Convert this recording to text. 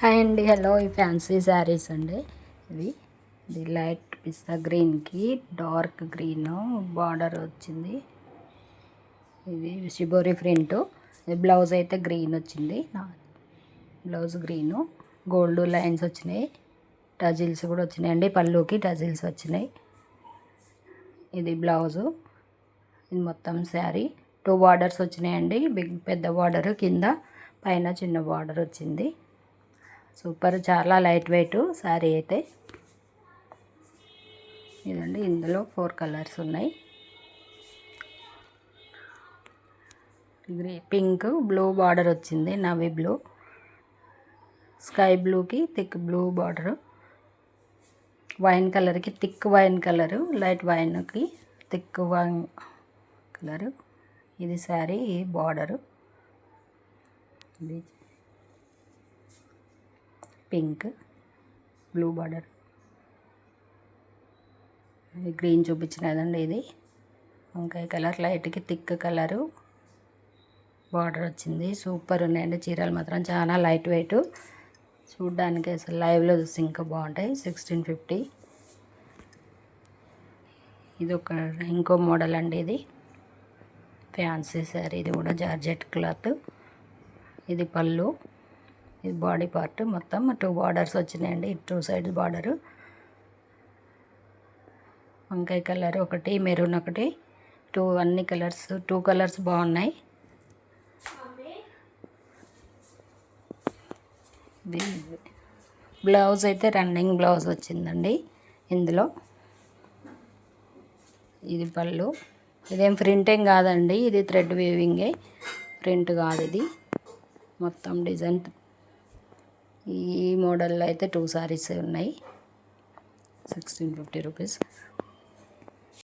Hi అండి. Hello ఈ fancy saris అండి. ఇవి. ఇది లైట్ పిస్తా గ్రీన్కి డార్క్ గ్రీన్ బార్డర్ వచ్చింది. ఇది షిబోరి ప్రింట్. బ్లౌజ్ అయితే గ్రీన్ వచ్చింది. Blouse green. గోల్డ్ లైన్స్ వచ్చినాయి. టజిల్స్ కూడా వచ్చినాయి అండి. పళ్ళుకి టజిల్స్ వచ్చినాయి. ఇది బ్లౌజు. ఇది మొత్తం శారీ. టూ బార్డర్స్ వచ్చినాయండి. బిగ్ పెద్ద బార్డర్ కింద పైన చిన్న బార్డర్ వచ్చింది. సూపర్ చాలా లైట్ వెయిట్ శారీ అయితే. ఇదండి ఇందులో ఫోర్ కలర్స్ ఉన్నాయి. గ్రీ పింక్ బ్లూ బార్డర్ వచ్చింది నవీ బ్లూ. స్కై బ్లూకి థిక్ బ్లూ బార్డరు. వైన్ కలర్కి థిక్ వైన్ కలరు లైట్ వైన్కి థిక్ వైన్ కలరు. ఇది శారీ బార్డరు. ఇది పింక్ బ్లూ బార్డర్. ఇది గ్రీన్ చూపించినదండి ఇది. వంకాయ కలర్ లైట్కి థిక్ కలరు బార్డర్ వచ్చింది. సూపర్ ఉన్నాయండి చీరలు మాత్రం. చాలా లైట్ వెయిట్. చూడ్డానికి అసలు లైవ్లో చూసి ఇంకా బాగుంటాయి. Sixteen fifty. ఇది ఒక ఇంకో మోడల్ అండి ఇది. ఫ్యాన్సీ శారీ. ఇది కూడా జార్జెట్ క్లాత్. ఇది పళ్ళు. ఇది బాడీ పార్ట్ మొత్తం టూ బార్డర్స్ వచ్చినాయండి. Two sides border. వంకాయ కలర్ ఒకటి మెరూన్ ఒకటి. టూ అన్ని కలర్స్ టూ కలర్స్ బాగున్నాయి. ఇది బ్లౌజ్ అయితే రన్నింగ్ బ్లౌజ్ వచ్చిందండి ఇందులో. ఇది పళ్ళు. ఇదేం ప్రింటేం కాదండి ఇది థ్రెడ్ వీవింగే. ప్రింట్ కాదు ఇది. మొత్తం డిజైన్ ఈ మోడల్లో అయితే టూ సారీస్ ఉన్నాయి. Sixteen fifty rupees